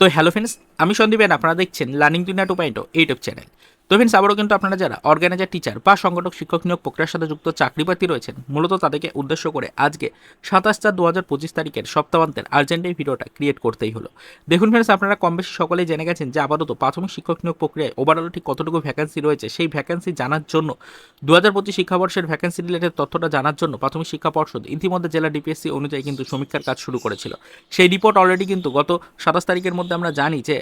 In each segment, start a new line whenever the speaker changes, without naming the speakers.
তো hello friends আমি সন্দীপেন আপনারা দেখছেন learning Duniya two point YouTube channel তো ফ্রেন্ডস আবারও কিন্তু আপনারা যারা অর্গানাইজার টিচার বা সংগঠক, শিক্ষক নিয়োগ প্রক্রিয়ার সাথে যুক্ত চাকরিপ্রার্থী রয়েছেন, মূলত তাদেরকে উদ্দেশ্য করে আজকে সাতাশ চার দু হাজার পঁচিশ তারিখের সপ্তাহান্তের আর্জেন্ট এই ভিডিওটা ক্রিয়েট করতেই হলো। দেখুন ফ্রেন্ডস আপনারা কম বেশি সকলেই জেনে গেছেন যে আপাতত প্রাথমিক শিক্ষক নিয়োগ প্রক্রিয়ায় ওভারঅল ঠিক কতটুকু ভ্যাকেন্সি রয়েছে, সেই ভ্যাকেন্সি জানার জন্য দু হাজার পঁচিশ শিক্ষাবর্ষের ভ্যাকেন্সি রিলেটেড তথ্যটা জানার জন্য প্রাথমিক শিক্ষা পর্ষদ ইতিমধ্যে জেলা ডিপিএসসি অনুযায়ী কিন্তু সমীক্ষার কাজ শুরু করেছিল। সেই রিপোর্ট অলরেডি কিন্তু গত সাতাশ তারিখের মধ্যে আমরা জানি যে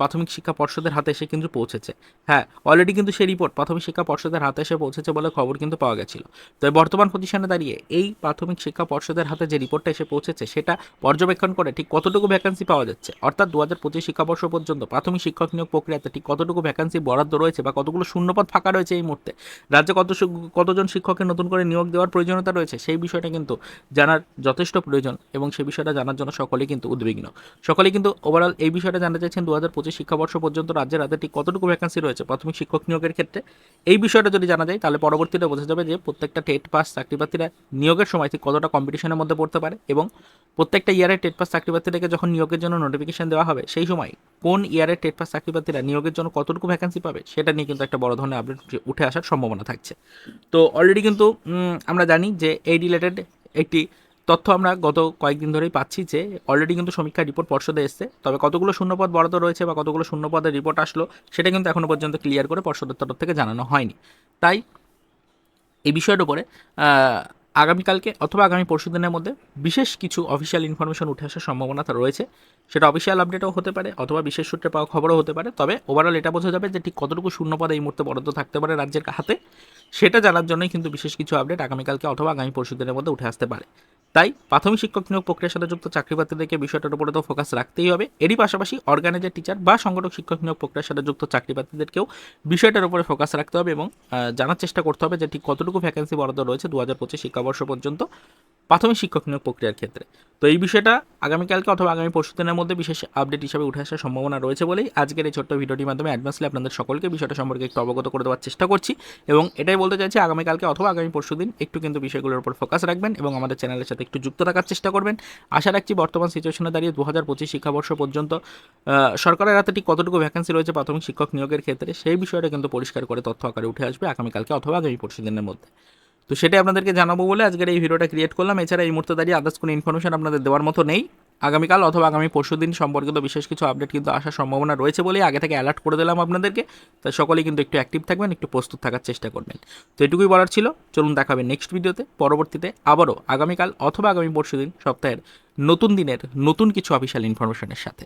প্রাথমিক শিক্ষা পর্ষদের হাতে এসে কিন্তু পৌঁছেছে। হ্যাঁ অলরেডি কিন্তু সেই রিপোর্ট প্রাথমিক শিক্ষা পর্ষদের হাতে এসে পৌঁছেছে বলে খবর কিন্তু পাওয়া গেছিল। তো বর্তমান পজিশনে দাঁড়িয়ে এই প্রাথমিক শিক্ষা পর্ষদের হাতে যে রিপোর্টটা এসে পৌঁছেছে, সেটা পর্যবেক্ষণ করে ঠিক কতটুকু ভ্যাকেন্সি পাওয়া যাচ্ছে? অর্থাৎ দু হাজার পঁচিশ শিক্ষাবর্ষ পর্যন্ত প্রাথমিক শিক্ষক নিয়োগ প্রক্রিয়াতে ঠিক কতটুকু ভ্যাকেন্সি বরাদ্দ রয়েছে বা কতগুলো শূন্যপদ ফাঁকা রয়েছে এই মুহূর্তে? রাজ্যে কত কতজন শিক্ষককে নতুন করে নিয়োগ দেওয়ার প্রয়োজনীয়তা রয়েছে? সেই বিষয়টা কিন্তু জানার যথেষ্ট প্রয়োজন এবং সেই বিষয়টা জানার জন্য সকলেই কিন্তু উদ্বিগ্ন। সকলেই কিন্তু ওভারঅল এই বিষয়টা জানতে চাইছেন দু হাজার পঁচিশ শিক্ষাবর্ষ পর্যন্ত রাজ্যের হাতে ঠিক কতটুকু ভ্যাকেন্সি রয়েছে প্রাথমিক শিক্ষক নিয়োগের ক্ষেত্রে? এই বিষয়টা যদি জানা যায়, তাহলে পরবর্তীতে বোঝা যাবে যে প্রত্যেকটা টেট পাস চাকরিপ্রার্থীরা নিয়োগের সময় ঠিক কতটা কম্পিটিশনের মধ্যে পড়তে পারে এবং প্রত্যেকটা ইয়ারের টেট পাস চাকরিপ্রার্থীদেরকে যখন নিয়োগের জন্য নোটিফিকেশন দেওয়া হবে, সেই সময় কোন ইয়ারের টেট পাস চাকরিপ্রার্থীরা নিয়োগের জন্য কতটুকু ভ্যাকেন্সি পাবে, সেটা নিয়ে কিন্তু একটা বড় ধরনের আপডেট উঠে আসার সম্ভাবনা থাকছে। তো অলরেডি কিন্তু আমরা জানি যে এই রিলেটেড একটি তথ্য আমরা গত কয়েকদিন ধরেই পাচ্ছি যে অলরেডি কিন্তু সমীক্ষা রিপোর্ট পর্ষদে এসছে। তবে কতগুলো শূন্যপদ বরাদ্দ রয়েছে বা কতগুলো শূন্যপদের রিপোর্ট আসলো, সেটা কিন্তু এখনও পর্যন্ত ক্লিয়ার করে পর্ষদের তরফ থেকে জানানো হয়নি। তাই এই বিষয়ের উপরে আগামীকালকে অথবা আগামী পরশু দিনের মধ্যে বিশেষ কিছু অফিসিয়াল ইনফরমেশন উঠে আসার সম্ভাবনা রয়েছে। সেটা অফিসিয়াল আপডেটও হতে পারে অথবা বিশেষ সূত্রে পাওয়া খবরও হতে পারে। তবে ওভারঅল এটা বোঝা যাবে যে ঠিক কতটুকু শূন্যপদ এই মুহূর্তে বরাদ্দ থাকতে পারে রাজ্যের হাতে। সেটা জানার জন্যই কিন্তু বিশেষ কিছু আপডেট আগামীকালকে অথবা আগামী পরশু দিনের মধ্যে উঠে আসতে পারে। তাই প্রাথমিক শিক্ষক নিয়োগ প্রক্রিয়ার সাথে যুক্ত চাকরিপ্রার্থীদেরকে বিষয়টার উপরে তো ফোকাস রাখতেই হবে। এরই পাশাপাশি অর্গানাইজার টিচার বা সংগঠক শিক্ষক নিয়োগ প্রক্রিয়ার সাথে যুক্ত চাকরিপ্রার্থীদেরকেও বিষয়টার উপরে ফোকাস রাখতে হবে এবং জানার চেষ্টা করতে হবে যে ঠিক কতটুকু ভ্যাকেন্সি বরাদ্দ রয়েছে দু হাজার পঁচিশ শিক্ষাবর্ষ পর্যন্ত। প্রাথমিক শিক্ষক নিয়োগ প্রক্রিয়ার ক্ষেত্রে। তো এই বিষয়টা আগামীকালকে অথবা আগামী পরশু দিনের মধ্যে বিশেষ আপডেট হিসাবে উঠে আসার সম্ভাবনা রয়েছে বলেই আজকের এই ছোট্ট ভিডিওটির মাধ্যমে অ্যাডভান্সলি আপনাদের সকলকে বিষয়টা সম্পর্কে একটু অবগত করে দেওয়ার চেষ্টা করছি এবং এটাই বলতে চাইছি আগামীকালকে অথবা আগামী পরশু দিন একটু কিন্তু বিষয়গুলোর উপর ফোকাস রাখবেন এবং আমাদের চ্যানেলের সাথে একটু যুক্ত থাকার চেষ্টা করবেন। আশা রাখছি বর্তমান সিচুয়েশনে দাঁড়িয়ে দু হাজার পঁচিশ শিক্ষাবর্ষ পর্যন্ত সরকারের হাতে ঠিক কতটুকু ভ্যাকেন্সি রয়েছে প্রাথমিক শিক্ষক নিয়োগের ক্ষেত্রে সেই বিষয়টা কিন্তু পরিষ্কার করে তথ্য আকারে উঠে আসবে আগামীকালকে অথবা আগামী পরশু দিনের মধ্যে। তো সেটাই আপনাদেরকে জানাব বলে আজকের এই ভিডিওটা ক্রিয়েট করলাম। এছাড়া এই মুহূর্তে দাঁড়িয়ে আদার্স কোনো ইনফরমেশন আপনাদের দেওয়ার মতো নেই। আগামীকাল অথবা আগামী পরশু দিন সম্পর্কিত বিশেষ কিছু আপডেট কিন্তু আসার সম্ভাবনা রয়েছে বলেই আগে থেকে অ্যালার্ট করে দিলাম আপনাদেরকে। তাই সকলেই কিন্তু একটু অ্যাক্টিভ থাকবেন, একটু প্রস্তুত থাকার চেষ্টা করবেন। তো এটুকুই বলার ছিল। চলুন দেখাবে নেক্সট ভিডিওতে। পরবর্তীতে আবারও আগামীকাল অথবা আগামী পরশু দিন সপ্তাহের নতুন দিনের নতুন কিছু অফিসিয়াল ইনফরমেশনের সাথে।